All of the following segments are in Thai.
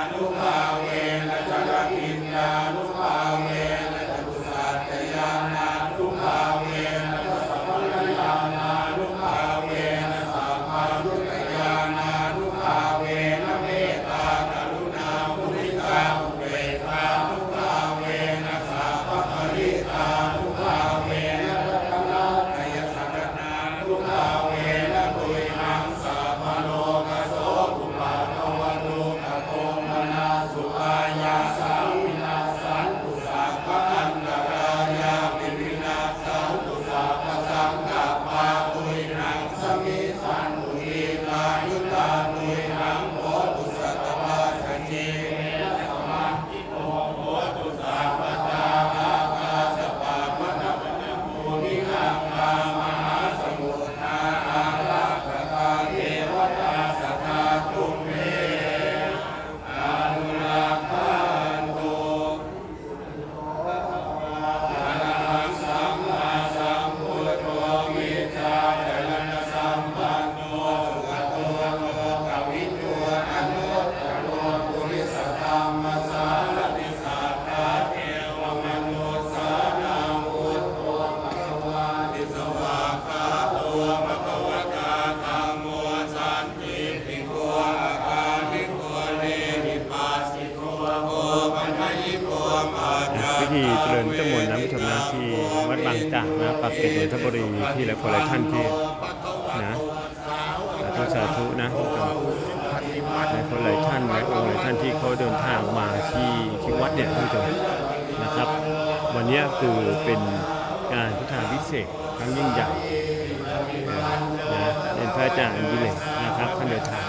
I know how. นะหลายคนหลายท่านหลายองค์หลายท่านที่เขาเดินทางมาที่ที่วัดเนี่ยท่านผู้ชมนะครับ วันนี้คือเป็นการพุทธาพิเศษครั้งยิ่งใหญ่นะเป็นพระอาจารย์ยิเลกนะครับท่านเดินทาง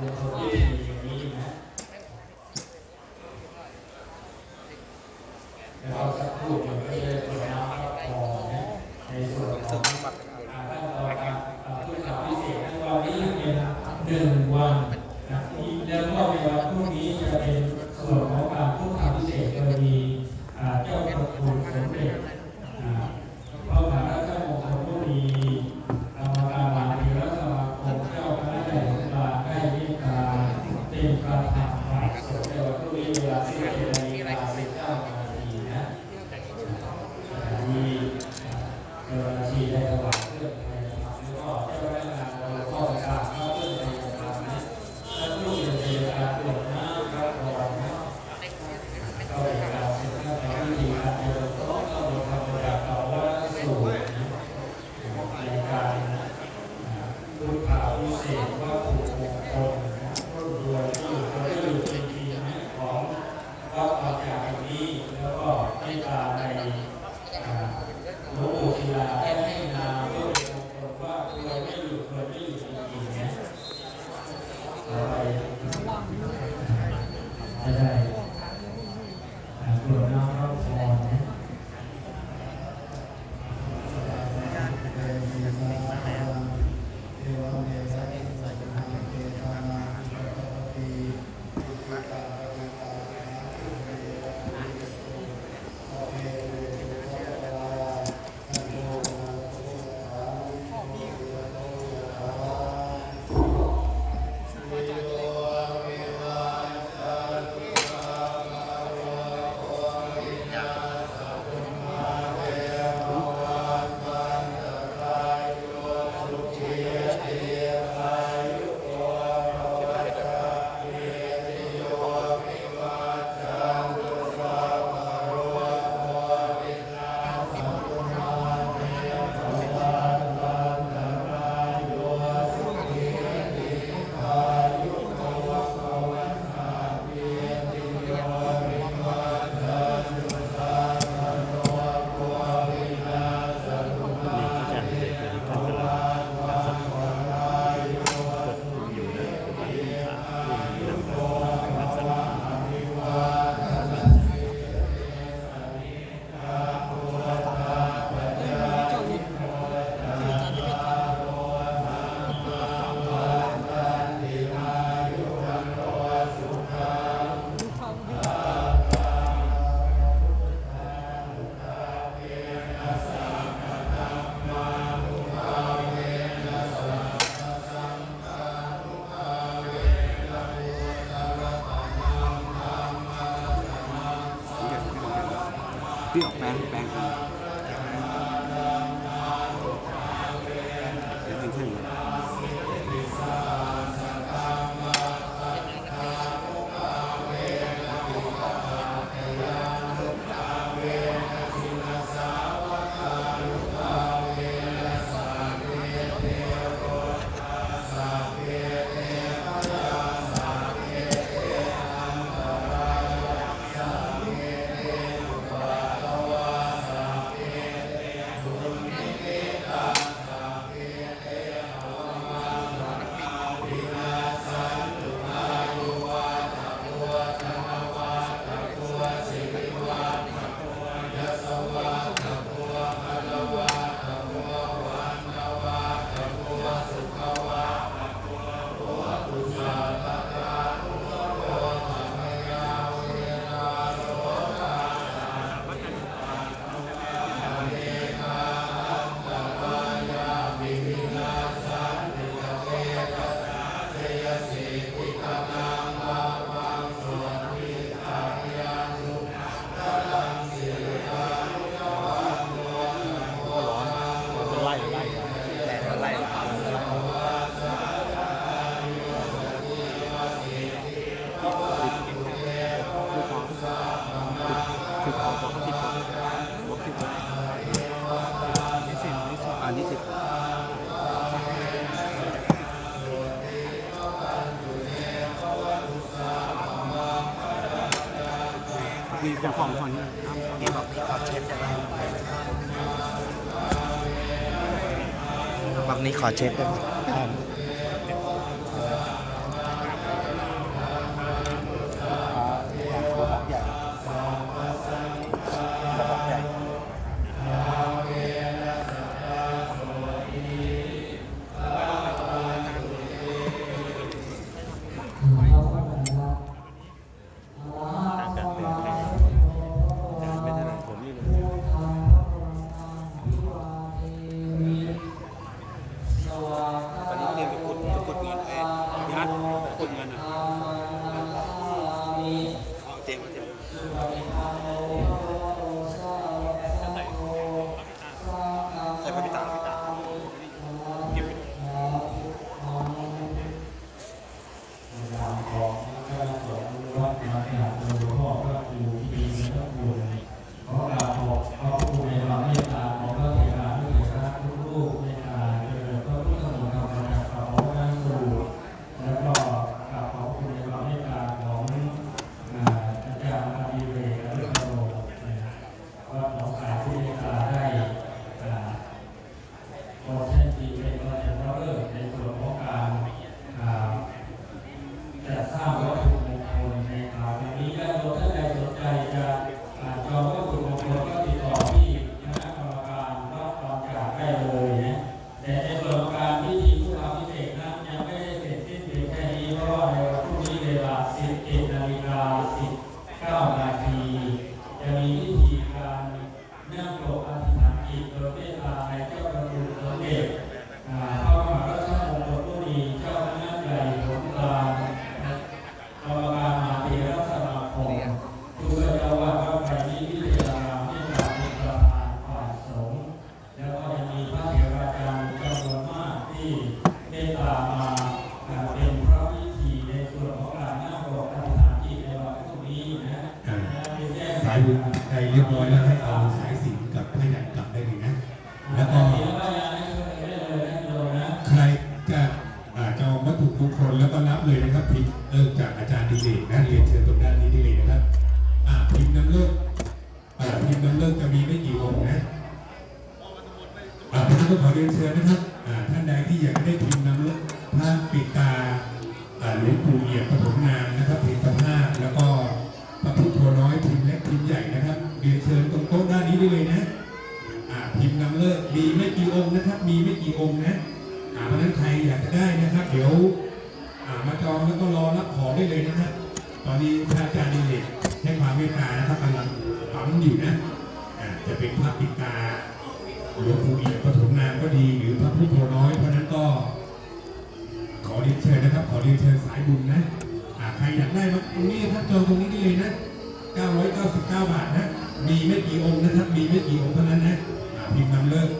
Deus é o nosso Benjamim, né? আছে। บอกได้เลยนะฮะตอนนี้พระอาจารย์ดิเรกให้ความเมตตานะครับกำลังปั๊มอยู่นะจะเป็นพระปิตาหลวงปู่อีกปฐมนามก็ดีหรือพระพุทธน้อยเพราะนั้นก็ ขอรีเชิญนะครับ ขอรีเชิญสายบุญนะใครอยากได้มาตรงนี้ครับจองตรงนี้ได้เลยนะ 999 บาทนะ มีไม่กี่องค์นะครับ มีไม่กี่องค์เท่านั้นนะพิมพ์นำเลิก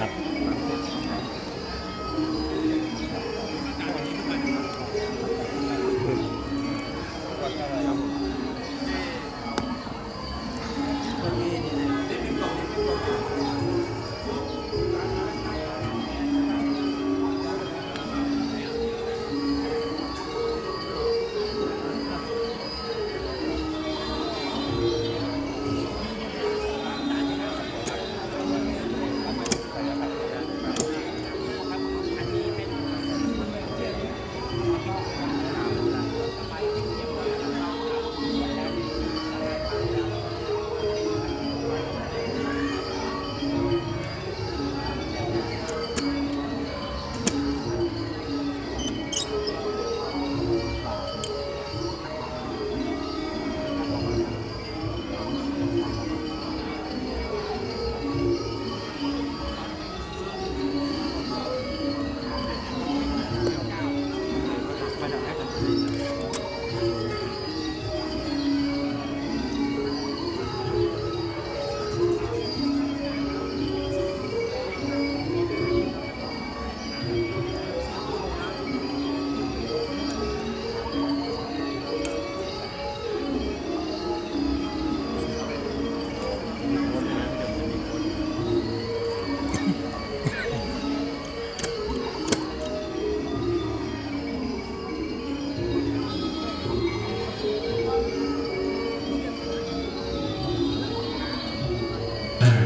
ครับ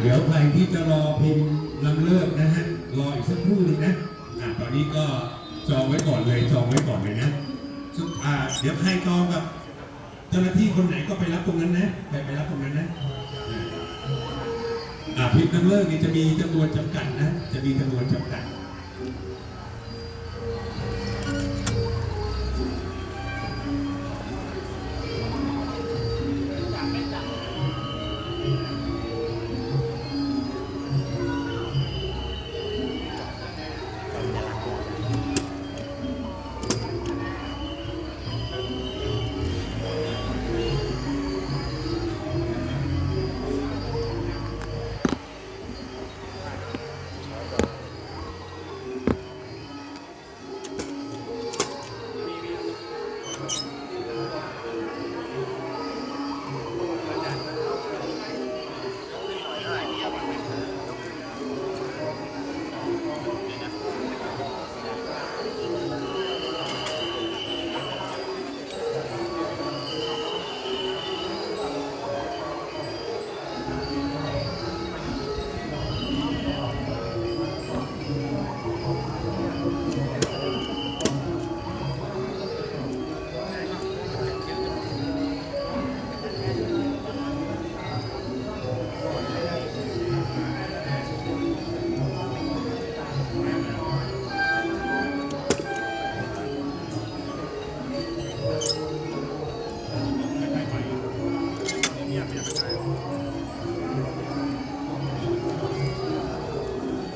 เดี๋ยวใครที่จะรอพิมพ์ลำเลิกนะฮะ รออีกสักครู่นึงนะอะตอนนี้ก็จองไว้ก่อนเลยจองไว้ก่อนเลยนะสุดอ่าเดี๋ยวใครจองกับเจ้าหน้าที่คนไหนก็ไปรับตรงนั้นนะ ไปไปรับตรงนั้นนะอ่าพิมพ์ลำเลิกนี่จะมีจำนวนจำกัดนะ จะมีจำนวนจำกัด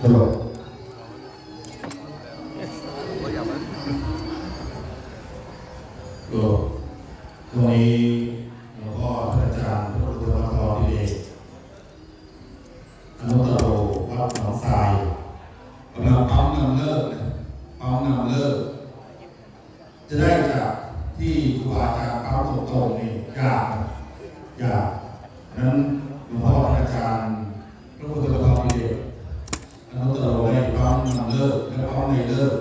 ฮัลโหลก็ตรงนี้หลวงพ่อพระอาจารย์พระพุทธวัฒน์ดิเดชอนุตตโรวัดหนองทรายกำลังปั๊มนำเลิกนะปั๊มนำเลิก จะได้จากที่ครูบาอาจารย์ปั๊มตรงๆนี่ยากนะยากนั้นหลวงพ่อพระอาจารย์พระพุทธวัฒน์ดิเดช อนุตตรโให้พร้อมนำเลิกและพร้อมในเลิก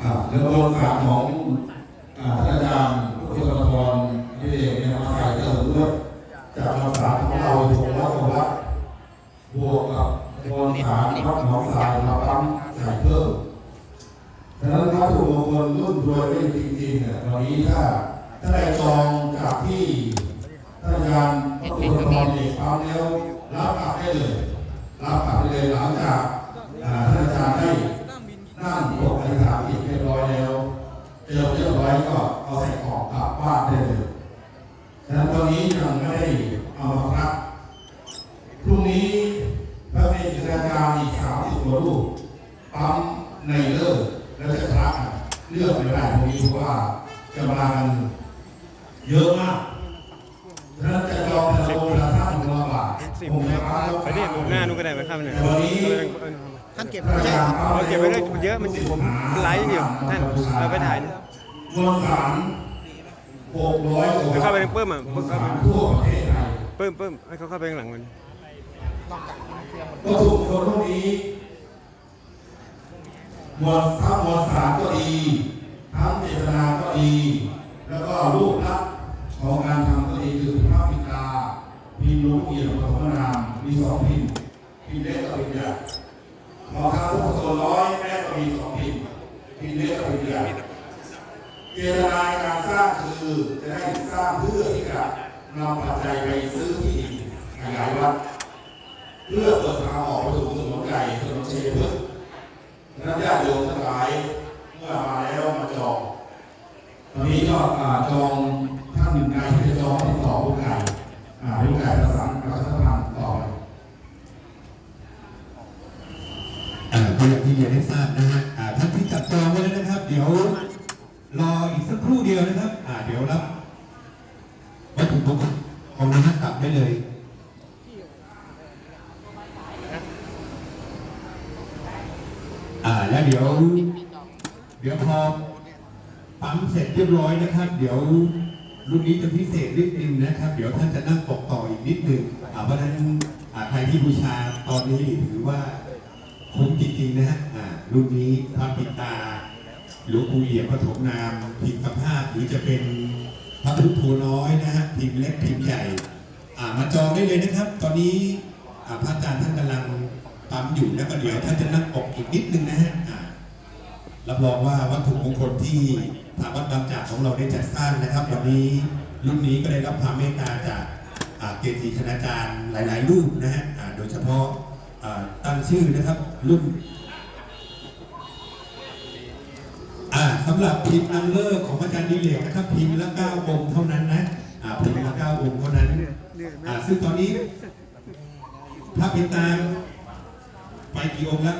อ่าแล้วบนฝากของอ่าท่านอาจารย์พุทธพรที่เอกเนี่ยมาใส่เติมด้วยจากภาษาของเราถูกวัดกับวัดบวกกับบ นฐานวัดหนองสายมาปั๊มใส่เพิ่มฉะนั้นวัตถุมงคลรุ่นรวยได้จริงๆเนี่ยวันนี้ถ้าถ้าได้จองจากที่ท่านอาจารย์พุทธพรเอกปั๊มแล้วรับกลับได้เลย รับกลับไปเลยหลังจากท่านอาจารย์ได้นั่งปกอธิษฐานจิตเรียบร้อยแล้วเจอเรียบร้อยก็เอาใส่กล่องกลับบ้านได้เลยฉะนั้นตอนนี้ยังไม่ได้เอามาพักพรุ่งนี้ พระเมรุจิตอาจารย์อีกสามสิบกว่ารูปปั๊มในเลิกแล้วจะพระเลือกไม่ได้ตรงนี้เพราะว่ากำลังเยอะมากฉะนั้นจะจองแต่ละองค์ละท่านละบาทสิบองค์ละพันไปดิมุมหน้านู้นก็ได้ไหมครับเนี่ยท่านเก็บไว้ใช่เราเก็บไว้ได้เยอะมันผมไลฟ์อยู่ท่านเราไปถ่ายนะมวลสารหกร้อยไปเข้าไปในปื้มอะปื้มเข้าไปทั่วประเทศไทยปื้มปื้มให้เขาเข้าไปข้างหลังมัน วัตถุมงคลพวกนี้ หมวลทั้งมวลสารก็ดีทั้งเจตนาก็ดี แล้วก็รูปลักษณ์ของการทำก็ดีคือพระปิตาพิมพ์ลวงเอียมปฐมนามมีสองพิมพ์พิมพ์เล็กกับพิมพ์ใหญ่พอครั้งพุทธโสร้อยแม่ก็มีสองพิมพ์พิมพ์เล็กกับพิมพ์ใหญ่เจตนาการสร้างคือจะได้สร้างเพื่อที่จะนำปัจจัยไปซื้อที่ดินขยายวัด เพื่อเปิดทางออกไปสู่ถนนใหญ่ถนนเชยพฤกษ์นั้นญาติโยมทั้งหลายเมื่อมาแล้วมาจองตอนนี้ก็อ่าจองท่านใดที่จะจองติดต่อผู้ใหญ่ผู้ใหญ่ประสานประชาสัมพันธ์ต่อไปอ่าก็อย่างที่เรียนให้ทราบนะฮะอ่าท่านที่จัดจองไว้แล้วนะครับ เดี๋ยวรออีกสักครู่เดียวนะครับเดี๋ยวรับวัตถุมงคลของนะฮะกลับได้เลย อ่าแล้วเดี๋ยว เดี๋ยวพ อปั๊มเสร็จเรียบร้อยนะครับ เดี๋ยวรุ่นนี้จะพิเศษนิดนึงนะครับ เดี๋ยวท่านจะนั่งตกต่ออีกนิดนึงอาเพราะฉะนั้นอ่าใครที่บูชาตอนนี้ถือว่าคุ้มจริงๆนะฮะรุ่นนี้พระปิดตาหลวงปู่เอี่ยมปฐมนามพิมพ์สภาพหรือจะเป็นพระพุทธโธน้อยนะฮะพิมพ์เล็กพิมพ์ใหญ่ามาจองได้เลยนะครับ ตอนนี้พระอาจารย์ท่านกำลังปั๊มอยู่แล้วก็เดี๋ยวท่านจะนั่งปกอีกนิดนึงนะฮะ รับรองว่าวัตถุมงคลที่ทางวัดบางจากของเราได้จัดสร้างนะครับ วันนี้รุ่นนี้ก็ได้รับความเมตตาจากเกจิคณาจารย์หลาย ๆ รูปนะฮะโดยเฉพาะตั้งชื่อนะครับรุ่นสำหรับพิมพ์นำเลิกของอาจารย์ดีเลกนะครับพิมพ์ละเก้าองค์เท่านั้นนะพิมพ์ละเก้าองค์เท่านั้นซึ่งตอนนี้พระปิดตาไปกี่องค์แล้ว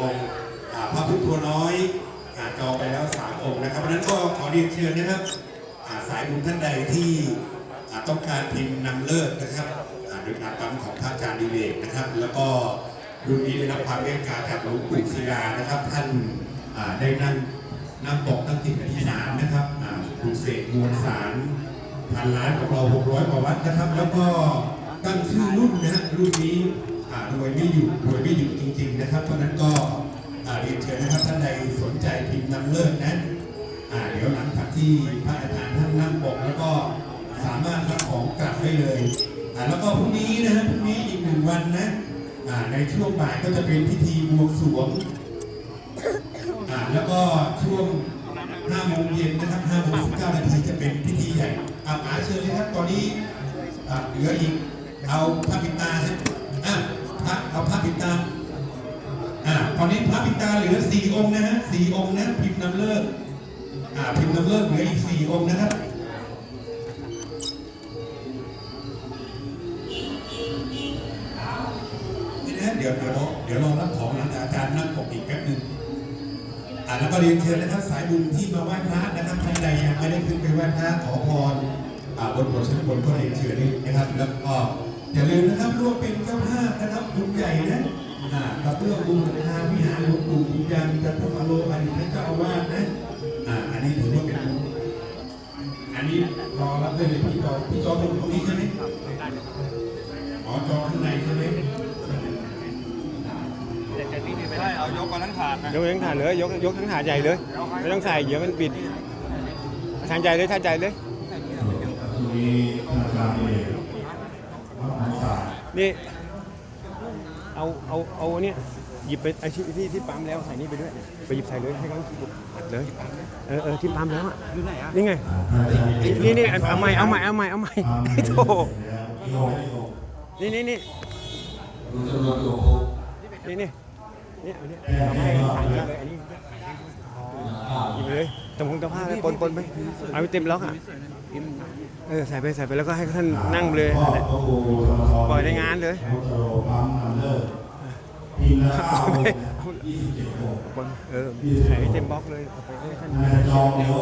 ององค์พระพุทธัวน้อยอาจองไปแล้ว3องค์นะครับเพราะนั้นก็ขอเรียนเชิญนะครับาสายบุญท่านใดที่ต้องการพิมพ์นำเลิกนะครับโดยการปั๊มของพระอาจารย์ดิเลกนะครับ แล้วก็รุ่นนี้ได้รับความเมตตาจากหลวงปู่ศิลานะครับ ท่านได้นั่งนำปกตั้งจิตอธิษฐานนะครับปลูกเสกมวลสารพันล้านของเรา600กว่าวัดนะครับ แล้วก็ตั้งชื่อรุ่นนะฮะรุ่นนี้ รวยไม่หยุดรวยไม่หยุดจริง ๆ นะครับเพราะนั้นก็เรียนเชิญนะครับท่านใดสนใจพิมพ์นำเลิกนะอ่าเดี๋ยวหลังจากที่พระอาจารย์ท่านนั่งปกแล้วก็สามารถรับของกลับได้เลยแล้วก็พรุ่งนี้นะฮะพรุ่งนี้อีกหนึ่งวันนะในช่วงบ่ายก็จะเป็นพิธีบวงสรวงแล้วก็ช่วง5โมงเย็นนะครับ5โมง19นาทีจะเป็นพิธีใหญ่อาป๋าเชิญเลยครับตอนนี้เหลืออีกเอาพระปิตาครับ ปิดตาอ่าตอนนี้พระปิดตาเหลือ4องค์นะฮะ4องค์นะพิมพ์นำเลิกอ่าพิมพ์นำเลิกเหลืออีก4องค์นะครับนี่นะเดี๋ยวเดี๋ยวเราเดี๋ยวเรารับของหลังจากอาจารย์นั่งปกอีกแป๊บหนึ่งอ่าแล้วก็เรียนเชิญนะครับสายบุญที่มาไหว้พระนะครับท่านใดยังไม่ได้ขึ้นไปไหว้พระขอพรอ่าบนบนชั้นบนก็เรียนเชิญที่นะครับแล้วก็ อย่าลืมนะครับร่วมเป็นเจ้าภาพนะครับบุญใหญ่นะอ่ากับเรื่องบุญหลังคาวิหารหลวงปู่บุญยังจันทพโลอดีตท่านเจ้าอาวาสนะอ่าอันนี้ถือว่าเป็นบุญอันนี้รอรับได้เลยพี่จอพี่จอเป็นตรงนี้ใช่ไหมอ๋อจอข้างในใช่ไหมใช่เอายกมาทั้งถาดนะยกทั้งถาดเลยยกยกทั้งถาดใหญ่เลยไม่ต้องใส่เดี๋ยวมันปิดทางใจเลยทางใจเลยมีอาจารย์เอกวัดหนองสาย นี่ เอาเอาเอาเนี่ยหยิบไปไอ้ที่ที่ที่ปั๊มแล้วใส่นี่ไปด้วยไปหยิบใส่เลยให้เขาอัดเลยเออเออที่ปั๊มแล้วอะนี่ไงพระอาจารย์เอกนี่นี่เอาใหม่เอาใหม่เอาใหม่เอาใหม่ทำให้โถโลกให้โลกนี่นี่นี่รู้จำนวนตัวโคกนี่นี่นี่เอาเนี่ยเอาให้ทานเลยอันนี้หยิบไปเลยตะพงตะผ้าเลยปนปนไปเอาไปเต็มล็อกอะเออใส่ไปใส่ไปแล้วก็ให้ท่านนั่งเลยปล่อยในงานเลยพุทธโลปั๊มนำเลิกพิมพ์ละเก้าองค์นะยี่สิบเจ็ดองค์ปนเออใส่ให้เต็มบล็อกเลยไปให้ท่านายจองเดี๋ยว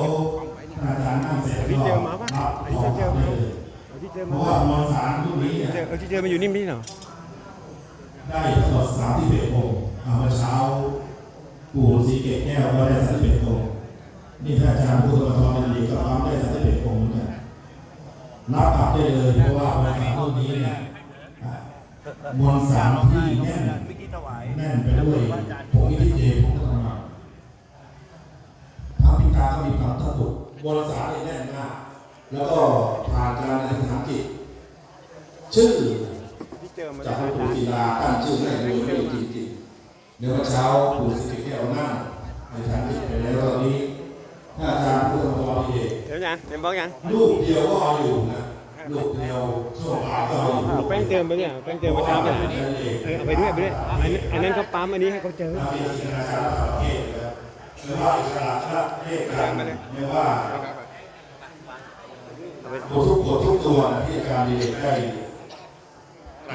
อาจารย์นั่งเสร็จอันก็นี้เจอมาปะรับอันนี้ของเจอมาเลยเอาที่เจอเพราะว่ามวลสารพวกนี้เนี่ยเจอเอที่เจอมาอยู่นิ่มนี่เหรอได้ทั้งหมดสามที่เอ็ดองค์อ่าเมื่อเช้าปู่สีเกตแก้วก็ได้สามสิบเอ็ดองค์นี่ถ้าอาจารย์พุทธธรรมดีก็ปั๊มได้สามสิบเอ็ดองค์เหมือนกัน รับกลับได้เลยเพราะว่ามวลสารพวกนี้เนี่ยมวลสารที่แน่นแน่นไปด้วยผงอิทธิเจผงธรรมะพระพิการก็มีความตะตุกมวลสารเนี่ยแน่นมากแล้วก็ผ่านการอธิษฐานจิตชื่อจากพระปู่ศิลาตั้งชื่อให้รวยไม่จริงๆเดี๋ยววันเช้าปู่สิริแก้วนั่งในทางจิตไปแล้วตอนนี้ ถ้าอาจารย์พูดตรงๆเองเดี๋ยวยังเต็มบล็อกยังลูกเดียวก็เอาอยู่นะลูกเดียวช่วงบ่ายก็เอาอยู่เอาแป้งเติมไปเนี่ยแป้งเติมไปทำไปไหนเออเอาไปด้วยไปด้วยอันนั้นอันนั้นเขาปั๊มอันนี้ให้เขาเจอเรามีจินตนาการระดับประเทศนะครับไม่ว่าอิสระประเทศกันไม่ว่าเอาไปหมดทุกหมดทุกตัวนะที่อาจารย์ดีเด็กได้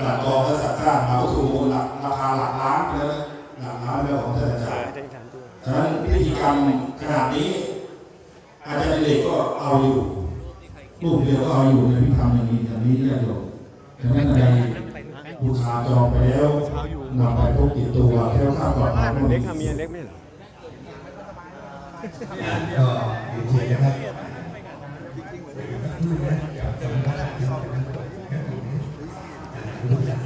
หลักกองและสัตว์สร้างมาวัตถุมงคลหลักราคาหลักล้านไปแล้วนะหลักล้านแล้วของท่านอาจารย์เต็มสามตัวฉะนั้นพิธีกรรมขนาดนี้ อาจารย์เด็กก็เอาอยู่รูปเดียวก็เอาอยู่ในพิธีกรรมอย่างนี้อย่างนี้เรียกอยู่ฉะนั้นในบูชาจองไปแล้วนำไปพกติดตัวแค่ข้าวปลอดภัยอันเล็กทำมีอันเล็กไหมเหรอก็เรียนเชิญนะครับเดี๋ยวสักครู่นะเดี๋ยวสัมภาษณ์